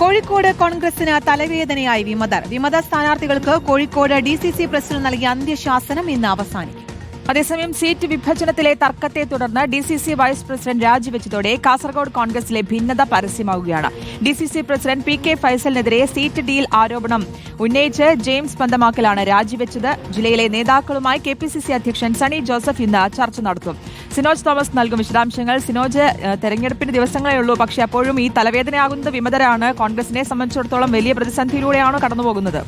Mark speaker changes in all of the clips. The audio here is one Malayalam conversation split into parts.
Speaker 1: കോഴിക്കോട് കോൺഗ്രസിന് തലവേദനയായി വിമതർ. വിമത സ്ഥാനാർത്ഥികൾക്ക് Kozhikode D C C president നൽകിയ അന്ത്യശാസനം ഇന്ന് അവസാനിക്കും.
Speaker 2: അതേസമയം സീറ്റ് വിഭജനത്തിലെ തർക്കത്തെ തുടർന്ന് D C C vice president രാജിവെച്ചതോടെ Kasaragod കോൺഗ്രസിലെ ഭിന്നത പരസ്യമാവുകയാണ്. D C C president P K ഫൈസലിനെതിരെ seat deal ആരോപണം ഉന്നയിച്ച് ജെയിംസ് പന്തമാക്കലാണ് രാജിവെച്ചത്. ജില്ലയിലെ നേതാക്കളുമായി കെ പി സി സി അധ്യക്ഷൻ സണി ജോസഫ് ഇന്ന് ചർച്ച നടത്തും. സിനോജ് തോമസ് നൽകും വിശദാംശങ്ങൾ. സിനോജ് തെരഞ്ഞെടുപ്പിന്റെ തെരഞ്ഞെടുപ്പിന് ദിവസങ്ങളേ ഉള്ളൂ. പക്ഷേ അപ്പോഴും ഈ തലവേദനയാകുന്നത് വിമതരാണ്. കോൺഗ്രസിനെ സംബന്ധിച്ചിടത്തോളം വലിയ പ്രതിസന്ധിയിലൂടെയാണ് കടന്നുപോകുന്നത്.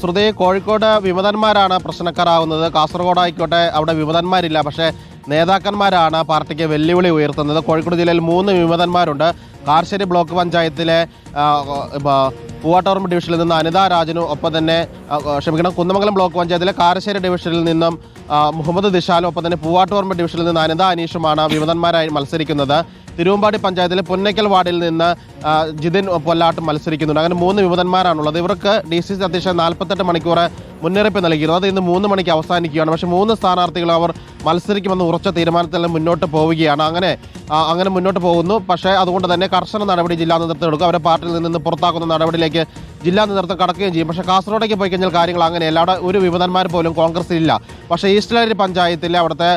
Speaker 3: ശ്രുതി കോഴിക്കോട് വിമതന്മാരാണ് പ്രശ്നക്കാരാവുന്നത്. കാസർഗോഡ് ആയിക്കോട്ടെ അവിടെ വിമതന്മാരില്ല. പക്ഷേ നേതാക്കന്മാരാണ് പാർട്ടിക്ക് വെല്ലുവിളി ഉയർത്തുന്നത്. കോഴിക്കോട് ജില്ലയിൽ മൂന്ന് വിമതന്മാരുണ്ട്. കാർശ്ശേരി ബ്ലോക്ക് പഞ്ചായത്തിലെ പൂവാട്ടോറമ്പ് ഡിവിഷനിൽ നിന്ന് അനിത രാജനും ഒപ്പം തന്നെ ക്ഷമിക്കണം കുന്നമംഗലം ബ്ലോക്ക് പഞ്ചായത്തിലെ കാരശ്ശേരി ഡിവിഷനിൽ നിന്നും മുഹമ്മദ് ദിശാലും ഒപ്പം തന്നെ പൂവാട്ടോറമ്പ് ഡിവിഷനിൽ നിന്ന് അനിത അനീഷുമാണ് വിമതന്മാരായി മത്സരിക്കുന്നത്. തിരുവമ്പാടി പഞ്ചായത്തിലെ പൊന്നയ്ക്കൽ വാർഡിൽ നിന്ന് ജിതിൻ പൊല്ലാട്ട് മത്സരിക്കുന്നുണ്ട്. അങ്ങനെ മൂന്ന് വിമതന്മാരാണുള്ളത്. ഇവർക്ക് ഡി സി സി അധ്യക്ഷൻ നാൽപ്പത്തെട്ട് മണിക്കൂർ മുന്നറിയിപ്പ് നൽകിയിരുന്നു. അത് ഇന്ന് മൂന്ന് മണിക്ക് അവസാനിക്കുകയാണ്. പക്ഷേ മൂന്ന് സ്ഥാനാർത്ഥികളും അവർ മത്സരിക്കുമെന്ന് ഉറച്ച തീരുമാനത്തിൽ മുന്നോട്ട് പോവുകയാണ്. അങ്ങനെ അങ്ങനെ മുന്നോട്ട് പോകുന്നു. പക്ഷേ അതുകൊണ്ട് തന്നെ കർശന നടപടി ജില്ലാ നേതൃത്വം എടുക്കും. അവരെ പാർട്ടിയിൽ നിന്ന് പുറത്താക്കുന്ന നടപടിയിലേക്ക് ജില്ലാ നേതൃത്വം കടക്കുകയും ചെയ്യും. പക്ഷേ കാസർഗോഡേക്ക് പോയി കഴിഞ്ഞാൽ കാര്യങ്ങൾ അങ്ങനെയല്ല അവിടെ ഒരു വിമതന്മാർ പോലും കോൺഗ്രസ് ഇല്ല. പക്ഷേ ഈസ്റ്റ്ലേരി പഞ്ചായത്തിലെ അവിടുത്തെ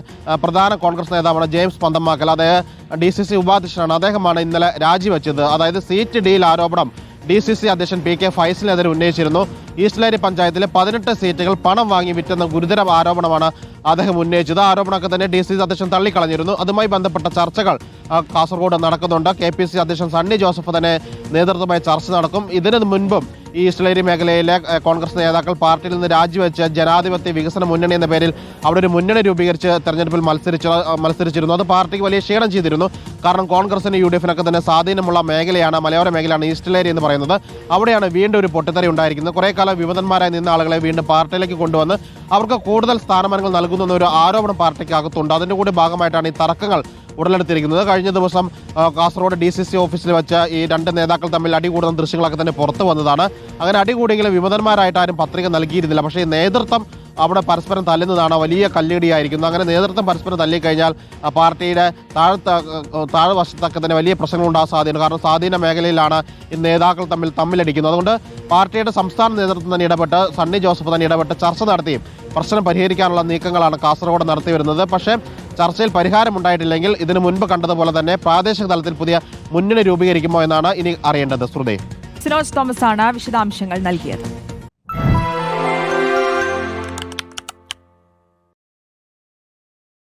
Speaker 3: പ്രധാന കോൺഗ്രസ് നേതാവാണ് ജെയിംസ് പന്തമാക്കൽ. അദ്ദേഹം ഡി സി സി ഉപാധ്യക്ഷനാണ്. അദ്ദേഹമാണ് ഇന്നലെ രാജിവെച്ചത്. അതായത് സീറ്റ് ഡീൽ ആരോപണം ഡി സി സി അധ്യക്ഷൻ പി കെ ഫൈസലിനെതിരെ ഉന്നയിച്ചിരുന്നു. ഈസ്റ്റ്ലേരി പഞ്ചായത്തിലെ പതിനെട്ട് സീറ്റുകൾ പണം വാങ്ങി വിറ്റെന്ന ഗുരുതര ആരോപണമാണ് അദ്ദേഹം ഉന്നയിച്ചത്. ആരോപണമൊക്കെ തന്നെ ഡി സി സി അധ്യക്ഷൻ തള്ളിക്കളഞ്ഞിരുന്നു. അതുമായി ബന്ധപ്പെട്ട ചർച്ചകൾ കാസർഗോഡ് നടക്കുന്നുണ്ട്. കെ പി സി അധ്യക്ഷൻ സണ്ണി ജോസഫ് തന്നെ നേതൃത്വമായി ചർച്ച നടക്കും. ഇതിനു മുൻപും ഈസ്റ്റ്ലേരി മേഖലയിലെ കോൺഗ്രസ് നേതാക്കൾ പാർട്ടിയിൽ നിന്ന് രാജിവെച്ച് ജനാധിപത്യ വികസന മുന്നണി എന്ന പേരിൽ അവിടെ ഒരു മുന്നണി രൂപീകരിച്ച് തെരഞ്ഞെടുപ്പിൽ മത്സരിച്ച മത്സരിച്ചിരുന്നു. അത് പാർട്ടിക്ക് വലിയ ക്ഷീണം ചെയ്തിരുന്നു. കാരണം കോൺഗ്രസിന് യു ഡി എഫിനൊക്കെ തന്നെ സ്വാധീനമുള്ള മേഖലയാണ് മലയോര മേഖലയാണ് ഈസ്റ്റ്ലേരി എന്ന് പറയുന്നത്. അവിടെയാണ് വീണ്ടും ഒരു പൊട്ടിത്തെറി ഉണ്ടായിരിക്കുന്നത്. കുറേ കാലം വിമതന്മാരായി നിന്ന ആളുകളെ വീണ്ടും പാർട്ടിയിലേക്ക് കൊണ്ടുവന്ന് അവർക്ക് കൂടുതൽ സ്ഥാനമാനങ്ങൾ നൽകുന്നു എന്നൊരു ആരോപണം പാർട്ടിക്ക് അകത്തുണ്ട് അതിന്റെ കൂടി ഭാഗമായിട്ടാണ് ഈ തർക്കങ്ങൾ ഉടലെടുത്തിരിക്കുന്നത്. കഴിഞ്ഞ ദിവസം കാസർഗോഡ് ഡി സി സി ഓഫീസിൽ വെച്ച് ഈ രണ്ട് നേതാക്കൾ തമ്മിൽ അടികൂടുന്ന ദൃശ്യങ്ങളൊക്കെ തന്നെ പുറത്തു വന്നതാണ്. അങ്ങനെ അടികൂടിയെങ്കിലും വിമതന്മാരായിട്ട് ആരും പത്രിക നൽകിയിരുന്നില്ല. പക്ഷേ നേതൃത്വം അവിടെ പരസ്പരം തല്ലുന്നതാണ് വലിയ കല്ലിടിയായിരിക്കുന്നത് അങ്ങനെ നേതൃത്വം പരസ്പരം തല്ലിക്കഴിഞ്ഞാൽ പാർട്ടിയുടെ താഴെ വശത്തൊക്കെ തന്നെ വലിയ പ്രശ്നങ്ങൾ ഉണ്ടാകാൻ സാധ്യതയുണ്ട് കാരണം സ്വാധീന മേഖലയിലാണ് ഈ നേതാക്കൾ തമ്മിൽ തമ്മിലടിക്കുന്നത്. അതുകൊണ്ട് പാർട്ടിയുടെ സംസ്ഥാന നേതൃത്വം തന്നെ ഇടപെട്ട് സണ്ണി ജോസഫ് തന്നെ ഇടപെട്ട് ചർച്ച നടത്തിയും പ്രശ്നം പരിഹരിക്കാനുള്ള നീക്കങ്ങളാണ് കാസർഗോഡ് നടത്തി വരുന്നത്. പക്ഷേ ചർച്ചയിൽ പരിഹാരമുണ്ടായിട്ടില്ലെങ്കിൽ ഇതിനു മുൻപ് കണ്ടതുപോലെ തന്നെ പ്രാദേശിക തലത്തിൽ പുതിയ മുന്നണി രൂപീകരിക്കുമോ എന്നാണ് ഇനി അറിയേണ്ടത്. ശ്രുതി.
Speaker 2: സിനോജ് തോമസ് ആണ് വിശദാംശങ്ങൾ നൽകിയത്.